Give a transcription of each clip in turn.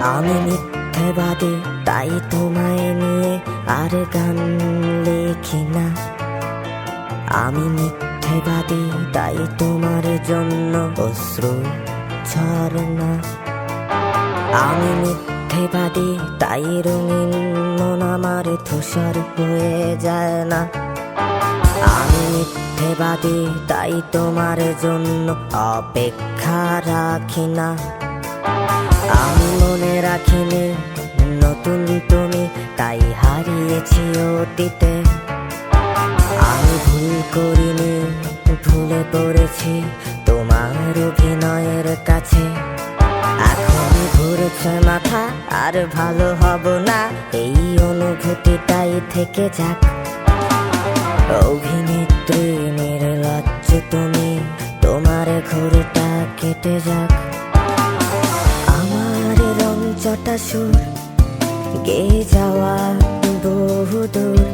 আমি মিথ্যেবাদী তাই তোমায় নিয়ে আর গান লেখি না। আমি মিথ্যেবাদী তাই তোমার জন্য অশ্রু ঝরে না। আমি মিথ্যেবাদী তাই রঙিন মন আমার ধূসর হয়ে যায় না। আমি মিথ্যেবাদী তাই তোমার জন্য অপেক্ষা রাখি না। আমি মনে রাখিনি, নতুন তুমি, তাই হারিয়েছি অতীতে। আমি ভুল করিনি, ভুলে পড়েছি তোমার অভিনয়ের কাছে। এখন ঘুরছে মাথা, আর ভালো হব না, এই অনুভূতিটাই থেকে যাক। অভিনেত্রী নির্লজ্জ তুমি, তোমার ঘুরটা কেটে যাক। চটা সুর? গে যাওয়া বহু দূর।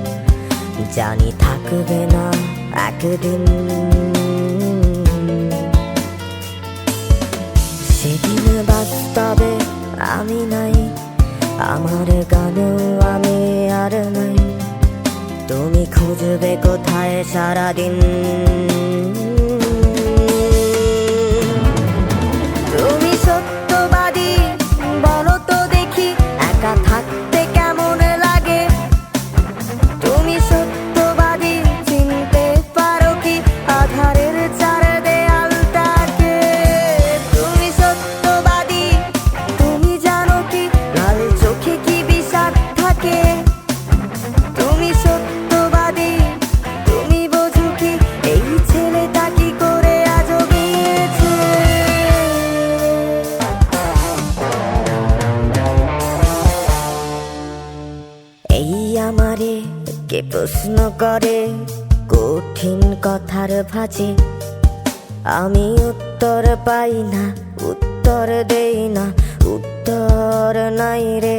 জানি থাকবে না একদিন। সেদিন বাস্তবে আমি নাই, আমার গানেও আমি আর নাই। তুমি খুঁজবে কোথায় সারাদিন? কে প্রশ্ন করে? কঠিন কথার ভাজে। আমি উত্তর পাই না, উত্তর দেই না, উত্তর নাই রে।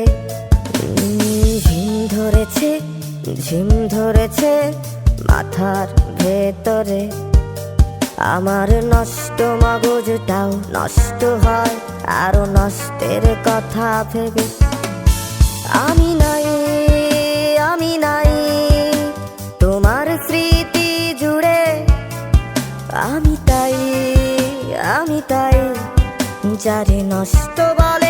ঝিম ধরেছে ঝিম ধরেছে মাথার ভেতরে। আমার নষ্ট মগজটাও নষ্ট হয়, আরও নষ্টের কথা ভেবে। আমি নাই আমি নাই আমি তাই আমি তাই যারে নষ্ট বলে